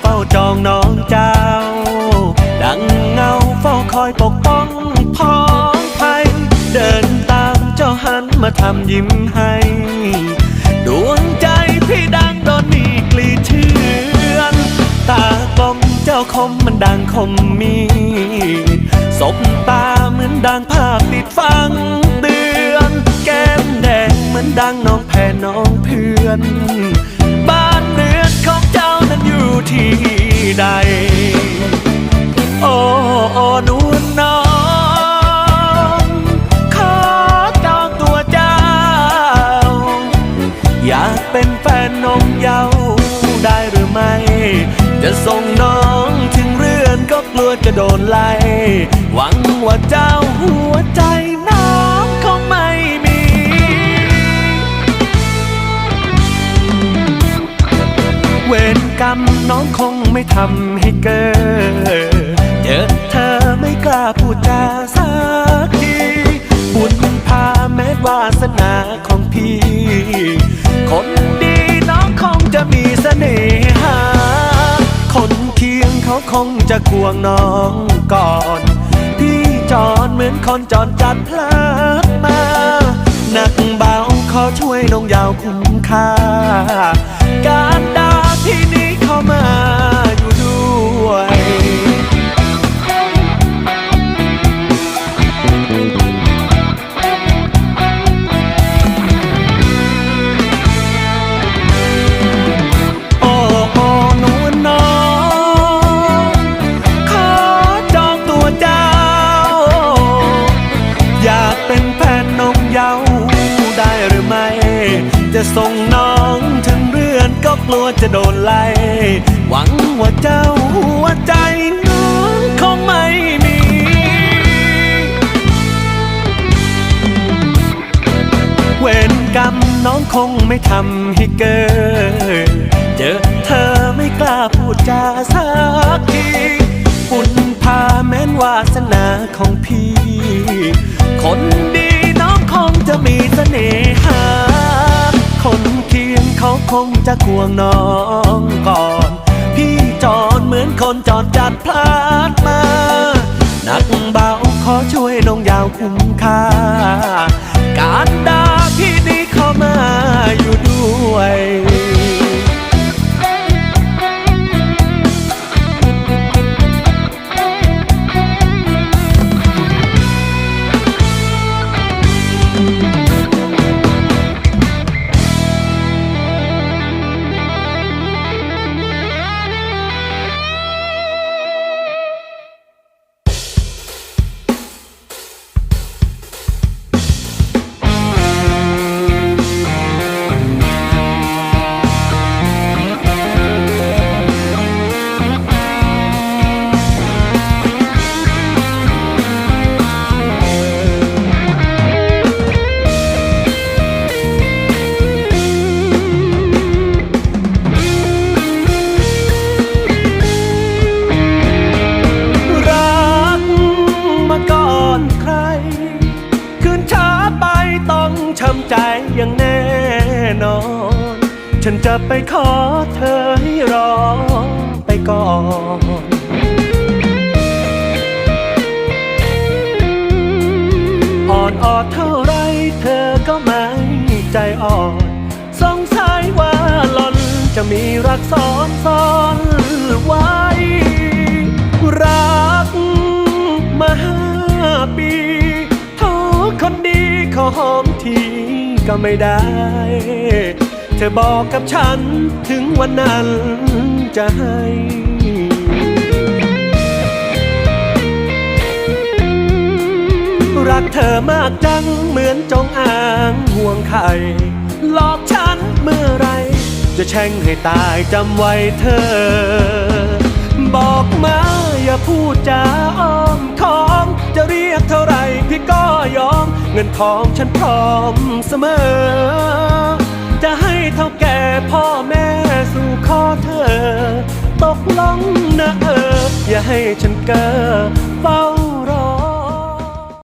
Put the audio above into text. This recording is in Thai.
เฝ้าจองน้องเจ้า ดังเงาเฝ้าคอยปกป้องพ้องภัย เดินตามเจ้าหันมาทำยิ้มให้ ดวงใจพี่ดังโดนมีกลีเชือนตากลมเจ้าคมมันดังคมมีสบตาเหมือนดังภาพติดฟังเตือน แก้มแดงเหมือนดังน้องแพรน้องเพื่อน อยู่ที่ใด โอ้โอ้นวลน้องขอจองตัวเจ้า อยากเป็นแฟนนมเยาได้หรือไม่ จะส่งน้องถึงเรือนก็กลัวจะโดนไล่ หวังว่าเจ้าหัวใจ น้องคงไม่ทำให้เกิดเจอเธอไม่กล้าพูดจาสักทีบุญพาแม้วาสนาของพี่ คนดีน้องคงจะมีเสน่หา คนเคียงเขาคงจะควงน้องก่อน พี่จอนเหมือนคนจอนจัดพลัดมาหนักเบาขอช่วยน้องยาวคุ้มค่า จะส่งน้องถึงเรือนก็กลัวจะโดนไล่ หวังว่าเจ้าหัวใจน้องคงไม่มีเวรกรรมน้องคงไม่ทำให้เกิดเจอเธอไม่กล้าพูดจาสักทีบุญพาแม้นวาสนาของพี่ คนดีน้องคงจะมีเสน่หา เขาคงจะควงน้องก่อน พี่จอนเหมือนคนจอดจัดพลาดมา นักเบาขอช่วยน้องยาวคุ้มค่า ฉันจะไปขอเธอให้รอไปก่อนอ่อนออดเท่าไรเธอก็ไม่ใจอ่อนสงสัยว่าหล่อนจะมีรักซ้อนซ้อนไว้ รักมาห้าปีโทษคนดีขอหอมทีก็ไม่ได้ เธอบอกกับฉันถึงวันนั้นจะให้รักเธอมากจังเหมือนจงอางห่วงไข่หลอกฉันเมื่อไร จะแช่งให้ตายจำไว้เธอ บอกมาอย่าพูดจาอ้อมค้อม จะเรียกเท่าไรพี่ก็ยอม เงินทองฉันพร้อมเสมอ ให้ฉันเก้อเฝ้า